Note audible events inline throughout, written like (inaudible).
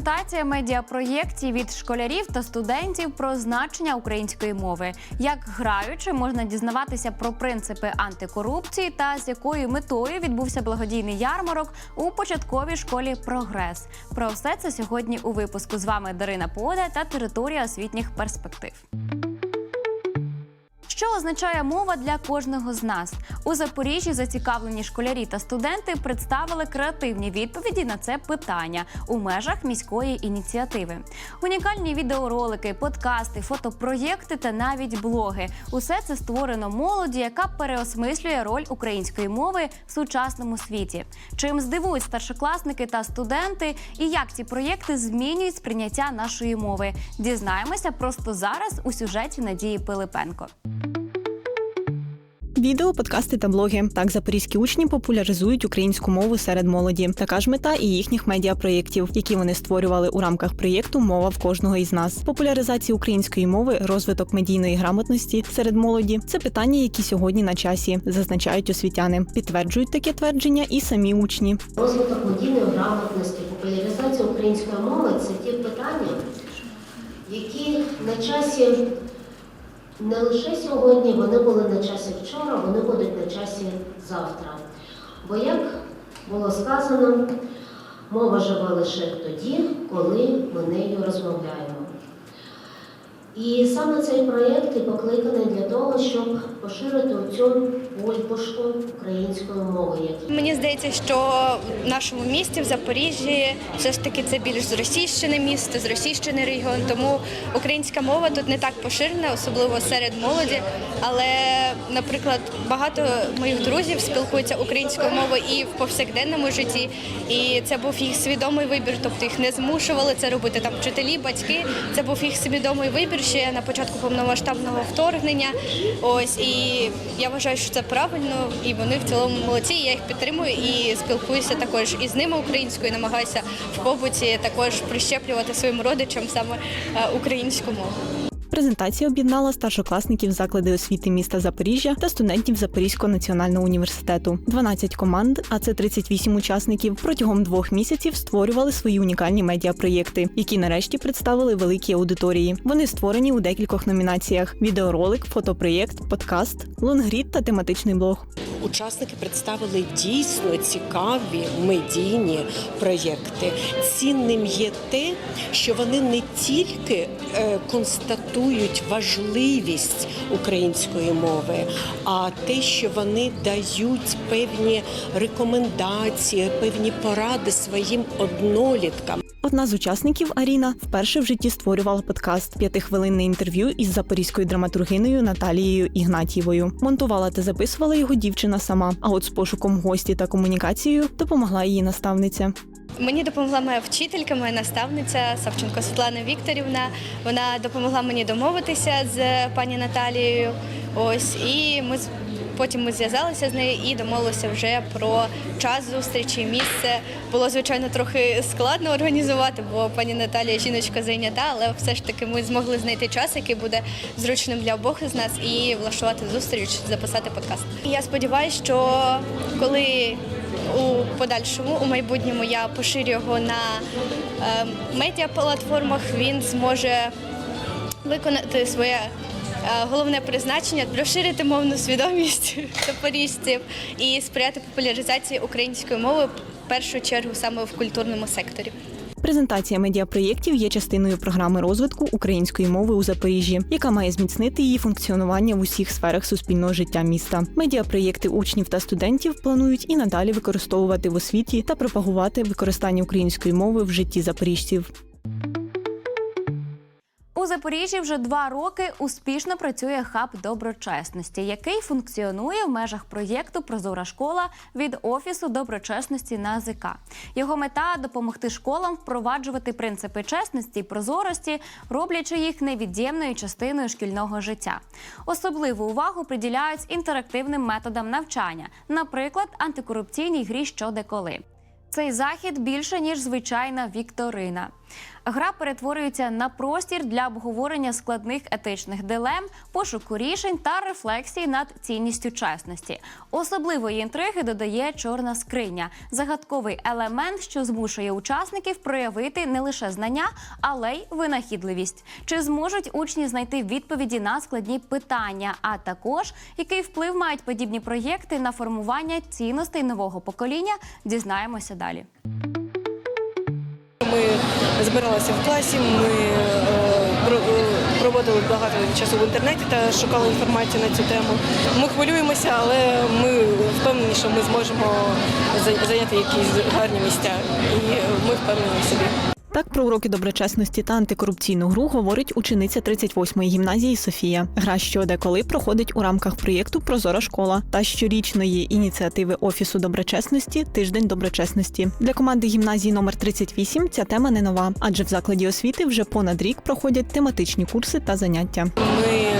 Презентація медіапроєктів від школярів та студентів про значення української мови, як граючи можна дізнаватися про принципи антикорупції та з якою метою відбувся благодійний ярмарок у початковій школі Прогрес. Про все це сьогодні у випуску. З вами Дарина Пода та територія освітніх перспектив. Що означає мова для кожного з нас? У Запоріжжі зацікавлені школярі та студенти представили креативні відповіді на це питання у межах міської ініціативи. Унікальні відеоролики, подкасти, фотопроєкти та навіть блоги. Усе це створено молоді, яка переосмислює роль української мови в сучасному світі. Чим здивують старшокласники та студенти, і як ці проєкти змінюють сприйняття нашої мови? Дізнаємося просто зараз у сюжеті Надії Пилипенко. Відео, подкасти та блоги. Так запорізькі учні популяризують українську мову серед молоді. Така ж мета і їхніх медіапроєктів, які вони створювали у рамках проєкту Мова в кожного із нас. Популяризація української мови, розвиток медійної грамотності серед молоді це питання, які сьогодні на часі, зазначають освітяни. Підтверджують таке твердження і самі учні. Розвиток медійної грамотності, популяризація української мови це ті питання, які на часі не лише сьогодні, вони були на часі вчора, вони будуть на часі завтра. Бо, як було сказано, мова живе лише тоді, коли ми нею розмовляємо. І саме цей проєкт і покликаний для того, щоб поширити цю бульбашку української мови, Мені здається, що в нашому місті, в Запоріжжі, все ж таки це більш зросійщене місто, зросійщений регіон. Тому українська мова тут не так поширена, особливо серед молоді. Але, наприклад, багато моїх друзів спілкуються українською мовою і в повсякденному житті. І це був їх свідомий вибір, тобто їх не змушували це робити там вчителі, батьки. Це був їх свідомий вибір ще на початку повномасштабного вторгнення. Ось і я вважаю, що це правильно, і вони в цілому молодці. Я їх підтримую і спілкуюся також із ними українською. Намагаюся в побуті також прищеплювати своїм родичам саме е, українську мову. Презентація об'єднала старшокласників заклади освіти міста Запоріжжя та студентів Запорізького національного університету. 12 команд, а це 38 учасників, протягом двох місяців створювали свої унікальні медіапроєкти, які нарешті представили великій аудиторії. Вони створені у декількох номінаціях: відеоролик, фотопроєкт, подкаст, лонгрід та тематичний блог. Учасники представили дійсно цікаві медійні проєкти. Цінним є те, що вони не тільки е, констатують важливість української мови, а те, що вони дають певні рекомендації, певні поради своїм одноліткам. Одна з учасників Аріна вперше в житті створювала подкаст п'ятихвилинне інтерв'ю із запорізькою драматургинею Наталією Ігнатієвою. Монтувала та записувала його дівчина сама. А от з пошуком гості та комунікацією допомогла її наставниця. Мені допомогла моя вчителька, моя наставниця Савченко Світлана Вікторівна. Вона допомогла мені домовитися з пані Наталією. Ось і ми потім ми зв'язалися з нею і домовилися вже про час зустрічі, місце. Було звичайно трохи складно організувати, бо пані Наталія жіночка зайнята, але все ж таки ми змогли знайти час, який буде зручним для обох з нас, і влаштувати зустріч, записати подкаст. І я сподіваюся, що коли у подальшому, у майбутньому я поширю його на е, медіаплатформах, він зможе виконати своє е, головне призначення розширити мовну свідомість (laughs) запоріжців і сприяти популяризації української мови в першу чергу саме в культурному секторі. Презентація медіапроєктів є частиною програми розвитку української мови у Запоріжжі, яка має зміцнити її функціонування в усіх сферах суспільного життя міста. Медіапроєкти учнів та студентів планують і надалі використовувати в освіті та пропагувати використання української мови в житті запоріжців. У Запоріжжі вже два роки успішно працює хаб доброчесності, який функціонує в межах проєкту Прозора школа від офісу доброчесності на ЗК. Його мета допомогти школам впроваджувати принципи чесності і прозорості, роблячи їх невід'ємною частиною шкільного життя. Особливу увагу приділяють інтерактивним методам навчання, наприклад, антикорупційній грі «Що де коли». Цей захід більше ніж звичайна вікторина. Гра перетворюється на простір для обговорення складних етичних дилем, пошуку рішень та рефлексії над цінністю чесності. Особливої інтриги додає чорна скриня, загадковий елемент, що змушує учасників проявити не лише знання, але й винахідливість. Чи зможуть учні знайти відповіді на складні питання? А також який вплив мають подібні проєкти на формування цінностей нового покоління? Дізнаємося далі. Ми збиралися в класі, ми е, е, проводили багато часу в інтернеті та шукали інформацію на цю тему. Ми хвилюємося, але ми впевнені, що ми зможемо зайняти якісь гарні місця. І ми впевнені в собі. Так про уроки доброчесності та антикорупційну гру говорить учениця 38-ї гімназії Софія. Гра що де коли проходить у рамках проєкту Прозора школа та щорічної ініціативи Офісу доброчесності Тиждень доброчесності. Для команди гімназії номер 38 ця тема не нова, адже в закладі освіти вже понад рік проходять тематичні курси та заняття. Ми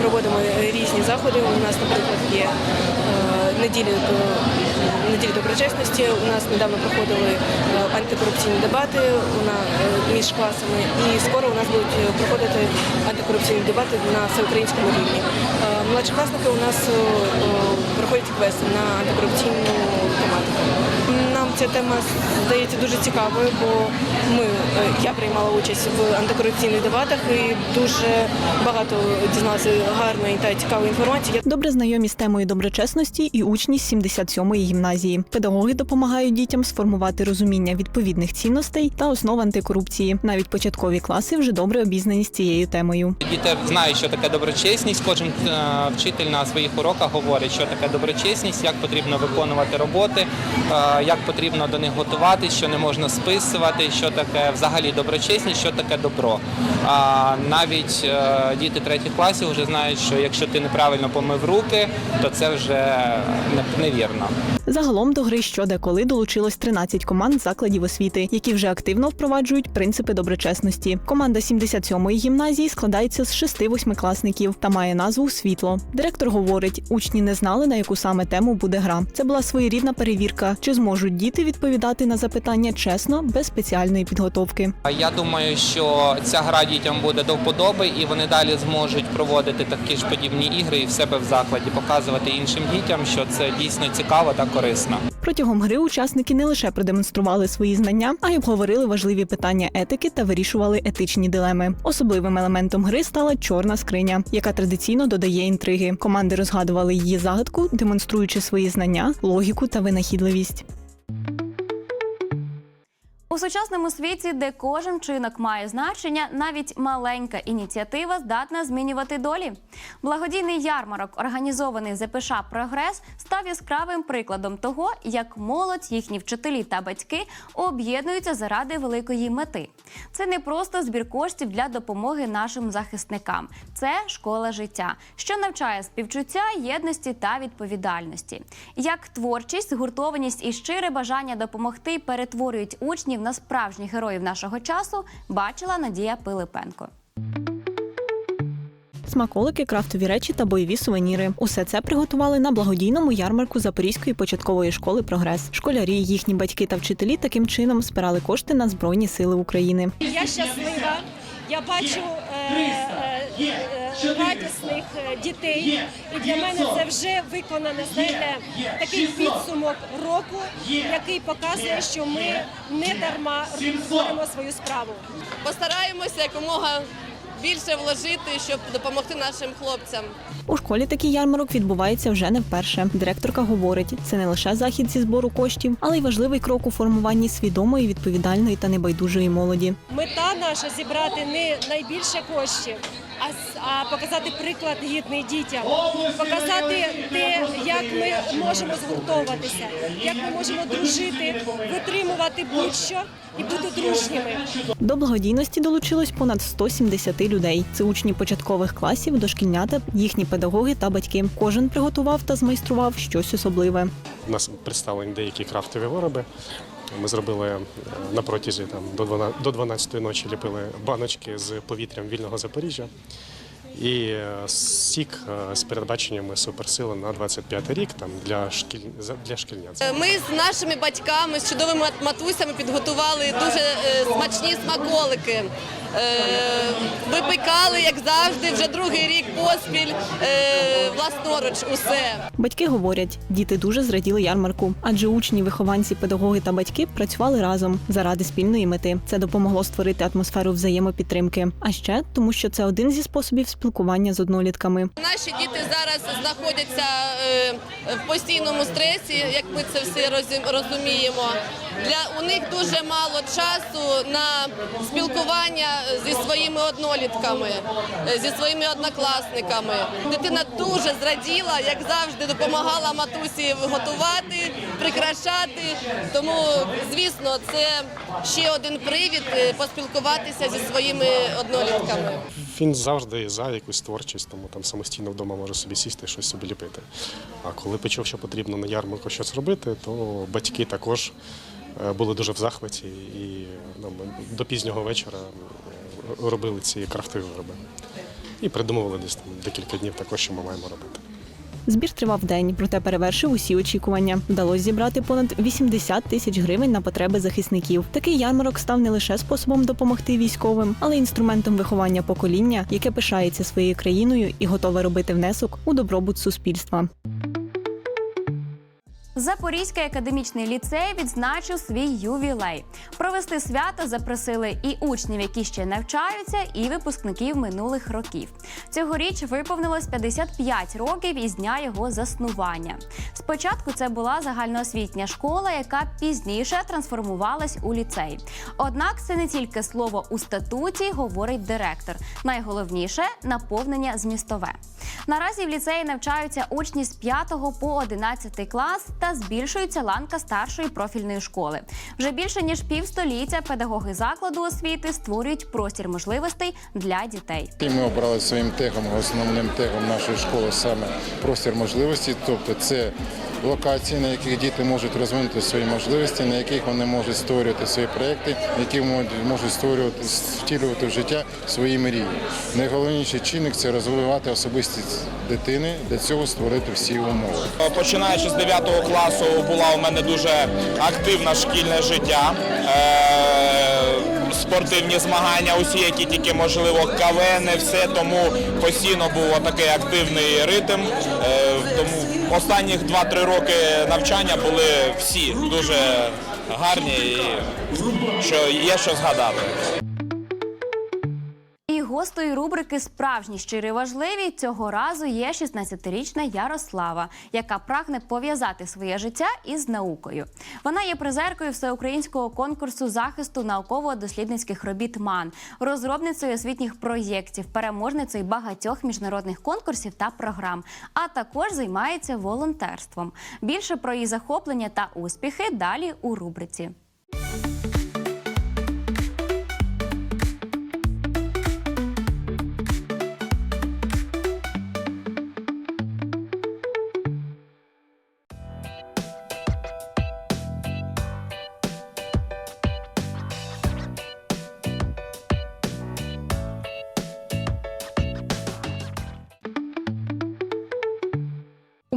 проводимо різні заходи. У нас, наприклад, є е, неділі до неділі доброчесності. У нас недавно проходили е, антикорупційні дебати е, між класами, і скоро у нас будуть е, проходити антикорупційні дебати на всеукраїнському рівні. Младшокласники у нас проходять квести на антикорупційну тематику. Нам ця тема здається дуже цікавою, бо ми я приймала участь в антикорупційних дебатах і дуже багато дізналася гарної та цікавої інформації. Добре знайомі з темою доброчесності і учні 77-ї гімназії. Педагоги допомагають дітям сформувати розуміння відповідних цінностей та основ антикорупції. Навіть початкові класи вже добре обізнані з цією темою. Діти знають, що таке доброчесність. Кожен е, вчитель на своїх уроках говорить, що таке доброчесність, як потрібно виконувати роботи, е, як потрібно до них готувати, що не можна списувати, що таке взагалі доброчесність, що таке добро. Навіть е, діти третіх класів вже знають, що якщо ти неправильно помив руки, то це вже невірно. Загалом до гри що де коли долучилось 13 команд закладів освіти, які вже активно впроваджують принципи доброчесності. Команда 77-ї гімназії складається з шести восьмикласників та має назву Світло. Директор говорить, учні не знали на яку саме тему буде гра. Це була своєрідна перевірка, чи зможуть діти відповідати на запитання чесно, без спеціальної підготовки. Я думаю, що ця гра дітям буде до вподоби, і вони далі зможуть проводити такі ж подібні ігри і в себе в закладі, показувати іншим дітям, що це дійсно цікаво та корисно. Протягом гри учасники не лише продемонстрували свої знання, а й обговорили важливі питання етики та вирішували етичні дилеми. Особливим елементом гри стала чорна скриня, яка традиційно додає інтриги. Команди розгадували її загадку, демонструючи свої знання, логіку та винахідливість. У сучасному світі, де кожен вчинок має значення, навіть маленька ініціатива здатна змінювати долі. Благодійний ярмарок, організований ЗПШ Прогрес, став яскравим прикладом того, як молодь, їхні вчителі та батьки об'єднуються заради великої мети. Це не просто збір коштів для допомоги нашим захисникам, це школа життя, що навчає співчуття, єдності та відповідальності. Як творчість, згуртованість і щире бажання допомогти перетворюють учнів на справжніх героїв нашого часу, бачила Надія Пилипенко. Смаколики, крафтові речі та бойові сувеніри. Усе це приготували на благодійному ярмарку Запорізької початкової школи Прогрес. Школярі, їхні батьки та вчителі таким чином збирали кошти на Збройні Сили України. Я щаслива. Я бачу е, е, радісних е, дітей, і для мене це вже виконано знаєте, такий підсумок року, який показує, що ми не дарма робимо свою справу. постараємося якомога більше вложити, щоб допомогти нашим хлопцям. У школі такий ярмарок відбувається вже не вперше. Директорка говорить, це не лише захід зі збору коштів, але й важливий крок у формуванні свідомої, відповідальної та небайдужої молоді. Мета наша зібрати не найбільше коштів, а, а показати приклад гідний дітям, показати те, як ми можемо згуртовуватися, як ми можемо дружити, витримувати будь-що і бути дружніми. До благодійності долучилось понад 170 людей. Це учні початкових класів, дошкільнята, їхні педагоги та батьки. Кожен приготував та змайстрував щось особливе. У нас представлені деякі крафтові вироби. Ми зробили е, на протязі там, до 12, до 12 ночі ліпили баночки з повітрям вільного Запоріжжя. І е, сік е, з передбаченнями суперсили на 25 рік там для шкіль для шкільнят. Е, Ми з нашими батьками, з чудовими матусями підготували дуже смачні смаколики. Випікали, як завжди, вже другий рік поспіль власноруч усе. Батьки говорять, діти дуже зраділи ярмарку, адже учні, вихованці, педагоги та батьки працювали разом заради спільної мети. Це допомогло створити атмосферу взаємопідтримки. А ще тому, що це один зі способів спілкування з однолітками. Наші діти зараз знаходяться е, в постійному стресі, як ми це всі розуміємо. Для у них дуже мало часу на спілкування зі своїми однолітками, е, зі своїми однокласниками. Дитина дуже зраділа, як завжди, допомагала матусі готувати, прикрашати. Тому, звісно, це ще один привід е, поспілкуватися зі своїми однолітками. Він завжди за якусь творчість, тому там самостійно вдома може собі сісти щось собі ліпити. А коли почув, що потрібно на ярмарку щось робити, то батьки також е, були дуже в захваті і ну, до пізнього вечора е, робили ці крафтові вироби. І придумували десь там декілька днів також, що ми маємо робити. Збір тривав день, проте перевершив усі очікування. Вдалося зібрати понад 80 тисяч гривень на потреби захисників. Такий ярмарок став не лише способом допомогти військовим, але й інструментом виховання покоління, яке пишається своєю країною і готове робити внесок у добробут суспільства. Запорізький академічний ліцей відзначив свій ювілей. Провести свято запросили і учнів, які ще навчаються, і випускників минулих років. Цьогоріч виповнилось 55 років із дня його заснування. Спочатку це була загальноосвітня школа, яка пізніше трансформувалась у ліцей. Однак це не тільки слово у статуті, говорить директор. Найголовніше наповнення змістове. Наразі в ліцеї навчаються учні з 5 по 11 клас та збільшується ланка старшої профільної школи. Вже більше ніж півстоліття педагоги закладу освіти створюють простір можливостей для дітей. Ми обрали своїм тегом, основним тегом нашої школи саме простір можливості, тобто це локації, на яких діти можуть розвинути свої можливості, на яких вони можуть створювати свої проекти, які можуть- створювати, втілювати в життя свої мрії. Найголовніший чинник це розвивати особистість дитини, для цього створити всі умови. Починаючи з 9 класу була у мене дуже активне шкільне життя. Е, спортивні змагання, усі, які тільки можливо, кавени, все, тому постійно був такий активний ритм. Тому останніх 2-3 роки навчання були всі дуже гарні і що є що згадати. Гостею рубрики Справжні щирі важливі цього разу є 16-річна Ярослава, яка прагне пов'язати своє життя із наукою. Вона є призеркою всеукраїнського конкурсу захисту науково-дослідницьких робіт МАН, розробницею освітніх проєктів, переможницею багатьох міжнародних конкурсів та програм, а також займається волонтерством. Більше про її захоплення та успіхи далі у рубриці.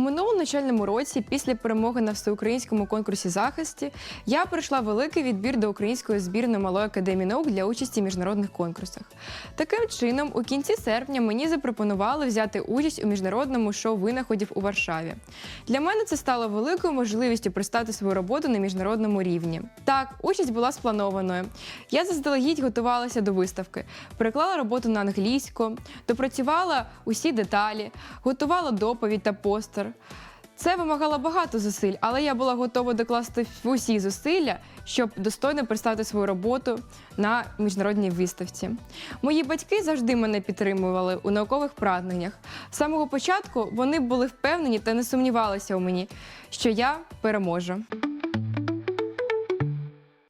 Минулому навчальному році, після перемоги на всеукраїнському конкурсі захисті, я пройшла великий відбір до української збірної малої академії наук для участі в міжнародних конкурсах. Таким чином, у кінці серпня мені запропонували взяти участь у міжнародному шоу винаходів у Варшаві. Для мене це стало великою можливістю представити свою роботу на міжнародному рівні. Так, участь була спланованою. Я заздалегідь готувалася до виставки, переклала роботу на англійську, допрацювала усі деталі, готувала доповідь та постер. Це вимагало багато зусиль, але я була готова докласти усі зусилля, щоб достойно представити свою роботу на міжнародній виставці. Мої батьки завжди мене підтримували у наукових прагненнях. З самого початку вони були впевнені та не сумнівалися у мені, що я переможу.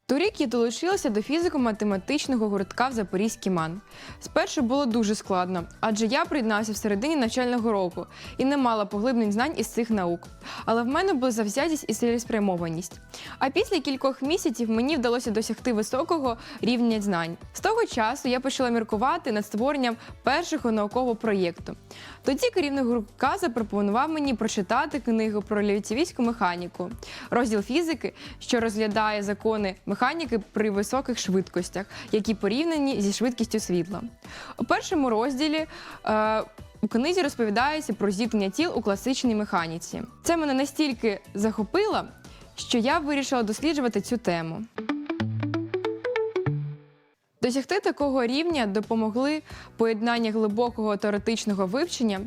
Торік я долучилася до фізико-математичного гуртка в Запорізький МАН. Спершу було дуже складно, адже я приєдналася в середині навчального року і не мала поглиблень знань із цих наук. Але в мене була завзятість і цілеспрямованість. А після кількох місяців мені вдалося досягти високого рівня знань. З того часу я почала міркувати над створенням першого наукового проєкту. Тоді керівник гуртка запропонував мені прочитати книгу про лівцівійську механіку, розділ фізики, що розглядає закони механіки при високих швидкостях, які порівняні зі швидкістю світла. У першому розділі е, у книзі розповідається про зіткнення тіл у класичній механіці. Це мене настільки захопило, що я вирішила досліджувати цю тему. Досягти такого рівня допомогли поєднання глибокого теоретичного вивчення,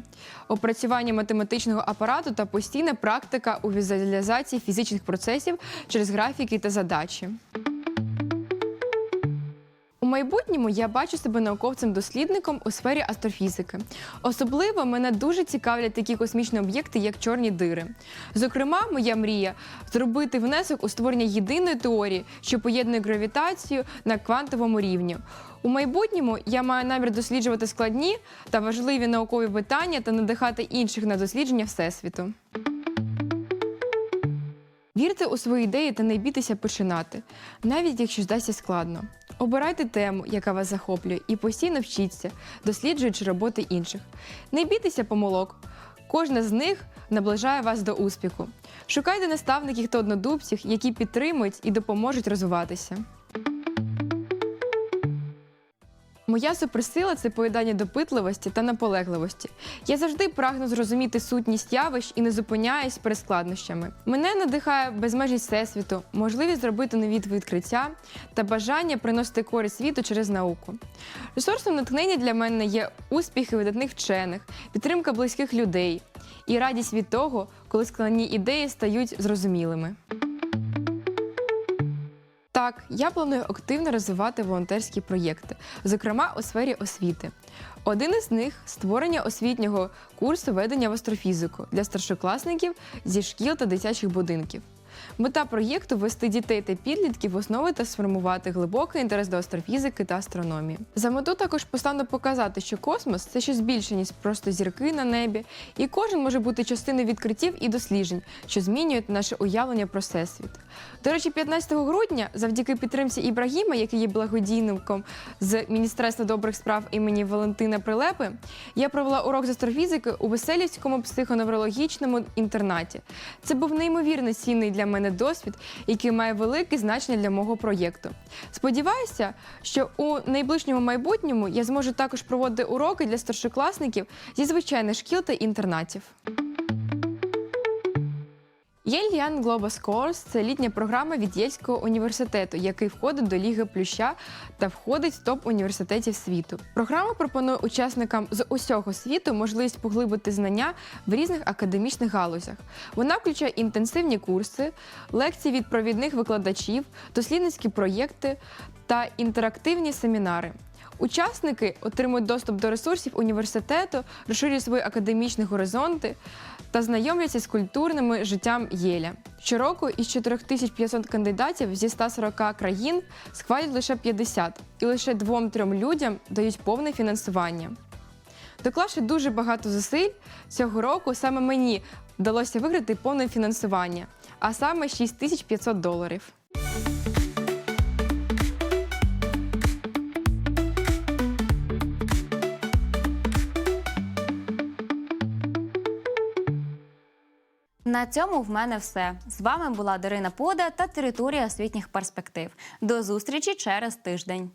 опрацювання математичного апарату та постійна практика у візуалізації фізичних процесів через графіки та задачі. Майбутньому я бачу себе науковцем-дослідником у сфері астрофізики. Особливо мене дуже цікавлять такі космічні об'єкти, як чорні дири. Зокрема, моя мрія зробити внесок у створення єдиної теорії, що поєднує гравітацію на квантовому рівні. У майбутньому я маю намір досліджувати складні та важливі наукові питання та надихати інших на дослідження всесвіту. Вірте у свої ідеї та не бійтеся починати, навіть якщо здасться складно. Обирайте тему, яка вас захоплює, і постійно вчіться, досліджуючи роботи інших. Не бійтеся помилок. Кожна з них наближає вас до успіху. Шукайте наставників та однодубців, які підтримують і допоможуть розвиватися. Моя суперсила це поєднання допитливості та наполегливості. Я завжди прагну зрозуміти сутність явищ і не зупиняюсь перед складнощами. Мене надихає безмежність всесвіту, можливість зробити нові відкриття та бажання приносити користь світу через науку. Ресурсом натхнення для мене є успіхи видатних вчених, підтримка близьких людей і радість від того, коли складні ідеї стають зрозумілими. Так, я планую активно розвивати волонтерські проєкти, зокрема у сфері освіти. Один із них створення освітнього курсу ведення в астрофізику для старшокласників зі шкіл та дитячих будинків. Мета проєкту вести дітей та підлітків в основи та сформувати глибокий інтерес до астрофізики та астрономії. За мету також поставлено показати, що космос це щось більше, ніж просто зірки на небі, і кожен може бути частиною відкриттів і досліджень, що змінюють наше уявлення про всесвіт. До речі, 15 грудня, завдяки підтримці Ібрагіма, який є благодійником з Міністерства добрих справ імені Валентина Прилепи, я провела урок з астрофізики у Веселівському психоневрологічному інтернаті. Це був неймовірно цінний для мене досвід, який має велике значення для мого проєкту. Сподіваюся, що у найближчому майбутньому я зможу також проводити уроки для старшокласників зі звичайних шкіл та інтернатів. Yale Young Global Scores – це літня програма від Єльського університету, який входить до Ліги Плюща та входить в топ університетів світу. Програма пропонує учасникам з усього світу можливість поглибити знання в різних академічних галузях. Вона включає інтенсивні курси, лекції від провідних викладачів, дослідницькі проєкти та інтерактивні семінари. Учасники отримують доступ до ресурсів університету, розширюють свої академічні горизонти та знайомляться з культурним життям Єля. Щороку із 4500 кандидатів зі 140 країн схвалять лише 50, і лише двом-трьом людям дають повне фінансування. Доклавши дуже багато зусиль, цього року саме мені вдалося виграти повне фінансування, а саме 6500 доларів. На цьому в мене все. З вами була Дарина Пода та територія освітніх перспектив. До зустрічі через тиждень.